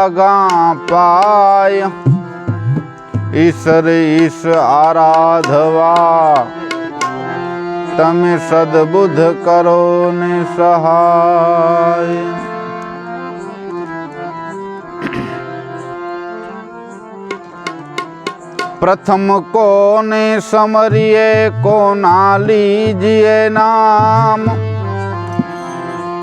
लगा पाय ईश्वर, ईश आराधवा। तम सदबुध करो नि सहाय प्रथम को ने समरिए को नाली लीजिए नाम।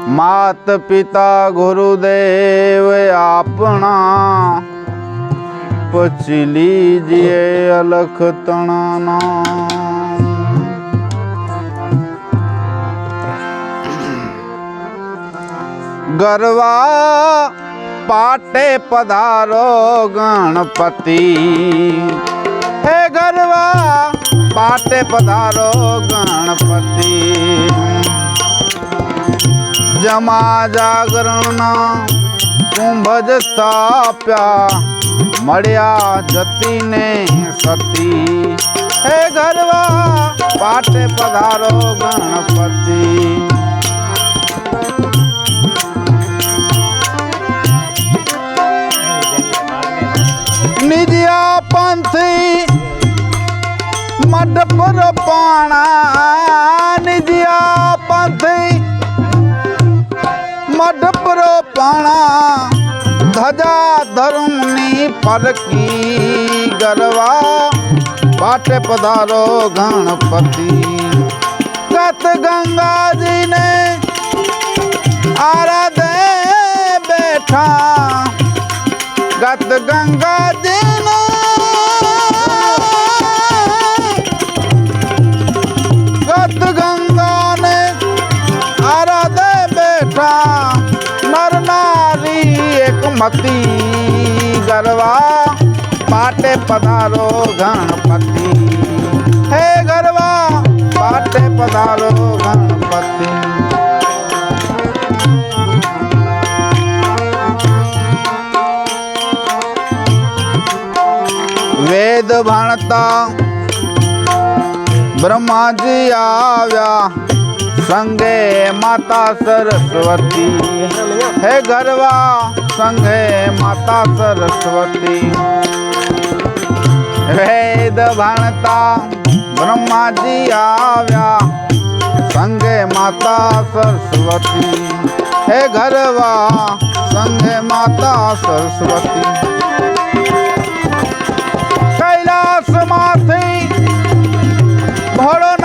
માત પિતા ગુરુદેવ આપણા. પછી લીજીએ અલખ તણાના. ગરવા પાટે પધારો ગણપતિ. હે ગરવા પાટે પધારો ગણપતિ. જમા જાગરણના કુંભજ સ્થાપ્યા. મળ્યા જતીને સતી. હે ગરવા પાટે પધારો ગણપતિ. ધર્મની પરકી ગરવા પાટે પધારો ગણપતિ ગત ગંગાજીને આરાધે બેઠા ગત ગંગાજીને ગત ગંગાને આરાધે બેઠા નર નારી એક મતી ગરવા, પાટે પધારો ગણપતિ. હે ગરવા, પાટે પધારો ગણપતિ. વેદ ભણતા બ્રહ્માજી આવ્યા, સંગે માતા સરસ્વતી. હે ગરવા સંગે માતા સરસ્વતી. વેદ ભણતા બ્રહ્માજી આવ્યા. સંગે માતા સરસ્વતી. હે ગરવા સંગે માતા સરસ્વતી. કૈલાસમાંથી ભોળોનાથ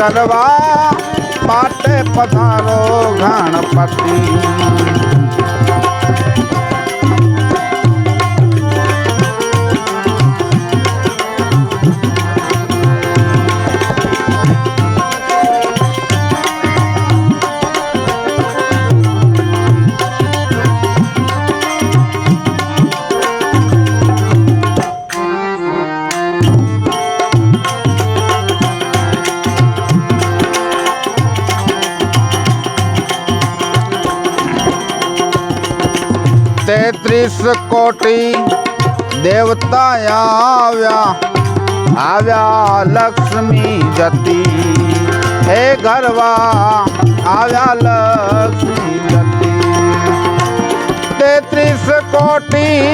કરવા પાટે પધારો ગણપતિ. તેત્રીસ કોટી દેવતા આવ્યા. આવ્યા લક્ષ્મી જતી. હે ગરવા આવ્યા લક્ષ્મી જતી. તેત્રીસ કોટી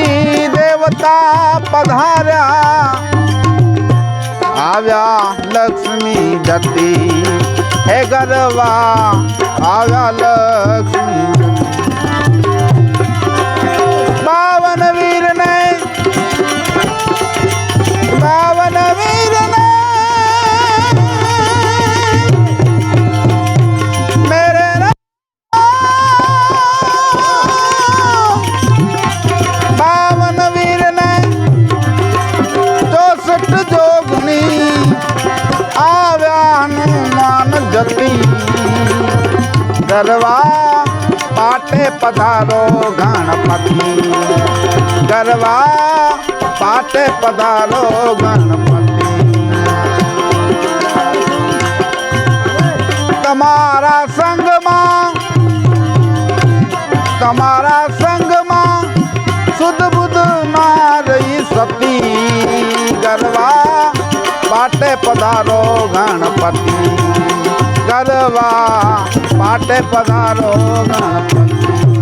દેવતા પધાર્યા. આવ્યા લક્ષ્મી જતી. હે ગરવા આવ્યા લક્ષ્મી Bravo. ગણપતિ ગરવા પાટે પધારો ગણપતિ તમારા સંગમાં તમારા સંગમાં શુદ્ધ બુદ્ધ ના રહી સતી. ગરવા પાટે પધારો ગણપતિ ગરવા પાટે પધારો ગણપતિ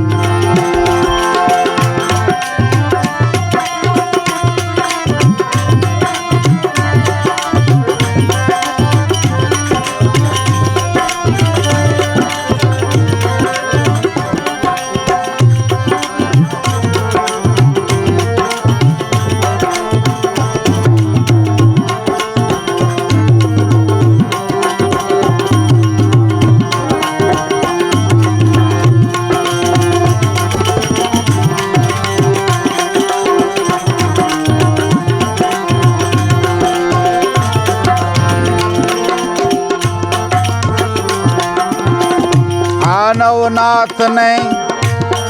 આ નવનાથ ને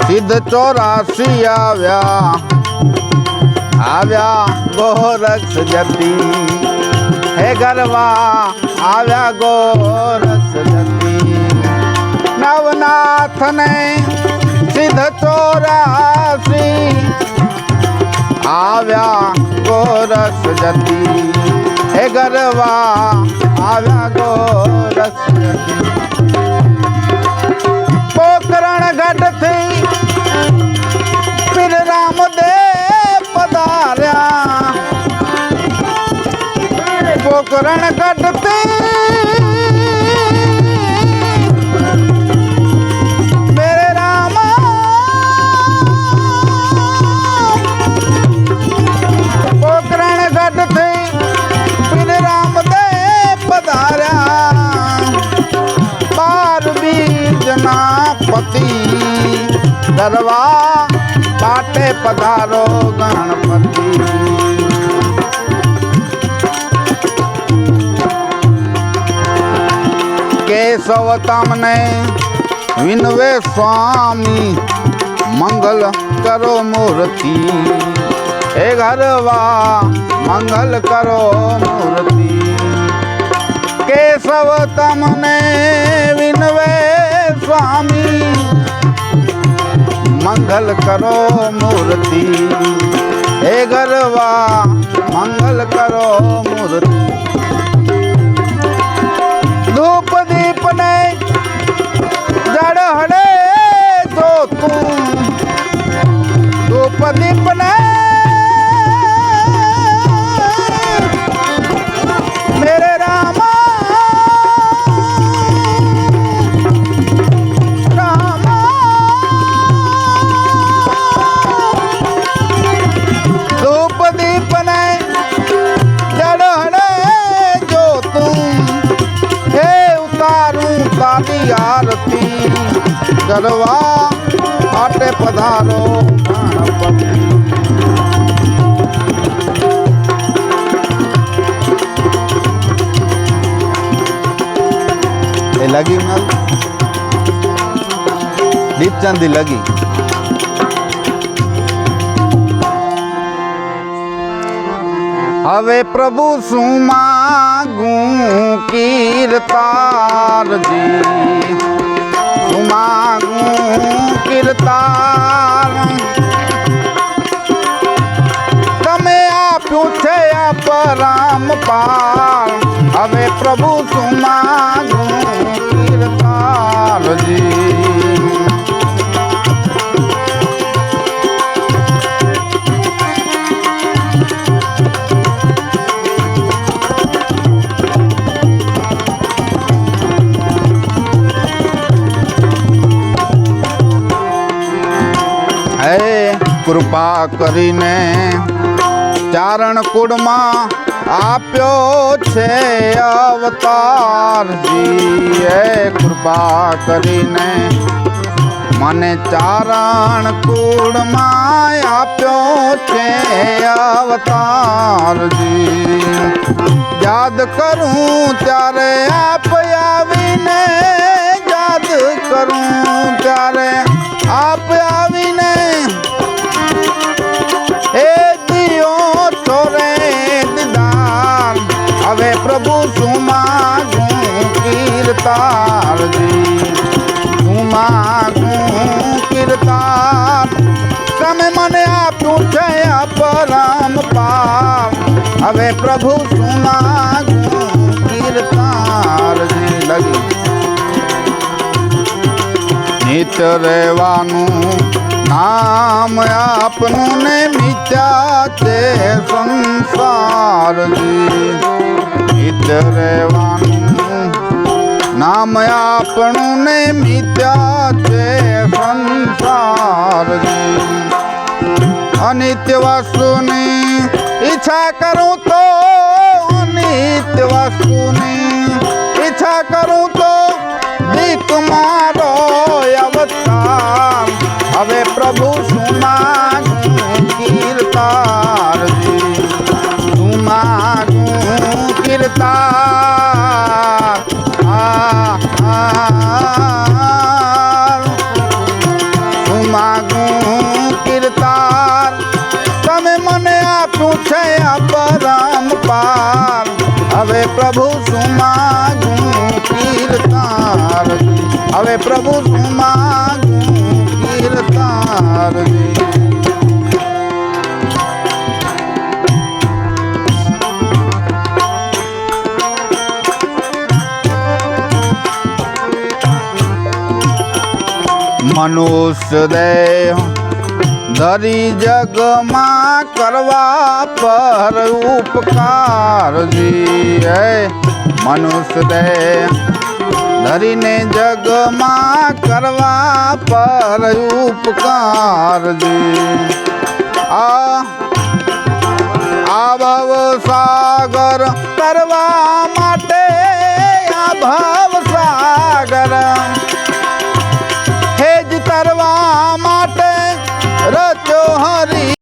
સિદ્ધ ચોરાસી આવ્યા. આવ્યા ગોરક્ષ જતી. હે ગરવા, આવ્યા ગોરક્ષ જતી. નવનાથ ને સિદ્ધ ચોરાસી આવ્યા ગોરક્ષ જતી. હે ગરવા, આવ્યા ગોરક્ષ જતી. राम देव पधारियान कढ थी કેશવ તમને વિનવે સ્વામી, મંગલ કરો મૂર્તિ. હે ઘરવા, મંગલ કરો મૂર્તિ. કેશવ તમને વિનવે સ્વામી, મંગલ કરો મૂર્તિ. હે ઘરવા, મંગલ કરો મૂર્તિ. ધૂપ દીપ ને જડ હડે જો તું ધૂપ गरवा आटे पधारो लगी मल दीप चंदी लगी। हवे प्रभु सुमागू कीर्तार जी। શું માગું કીર્તાર તમે આપ્યું છે આ પરામ પાર. હવે પ્રભુ શું માગું કીર્તારજી કરીને ચારણ કુળમાં આપ્યો છે અવતારજી હે કૃપા કરીને મને ચારણ કુળમાં આપ્યો છે અવતારજી. યાદ કરું ત્યારે આપ આવીને, યાદ કરું ત્યારે આપ આવીને અવતારજી હું માગું કીર્તાન. તમે મને આપ્યું છે અપરમ પાર હવે પ્રભુ શું માગું? કીર્તારજી લગી નિત રહેવાનું નામ આપનું ને મિત્યા તે સંસારજી. નિત રહેવાનું નામ આપણું ને મિત્યા છે સંસાર અનિત્ય વસ્તુની ઈચ્છા કરું તો અનિત્ય વસ્તુની ઈચ્છા કરું તો દીક મારો અવતાર. હવે પ્રભુ સુમાગું કીર્તાર સુમાગું કીર્તાર? પ્રભુ શું માગું કીર્તાર હવે પ્રભુ શું માગું કીર્તાર મનુષ્ય દેહ ધરી જગમાં કરવા પર ઉપકારજી હે મનુષ્ય દે ધરીને જગમાં કરવા પર ઉપકારજી આ આભવ ભવ સાગર કરવા માટે આ સાગર. হরি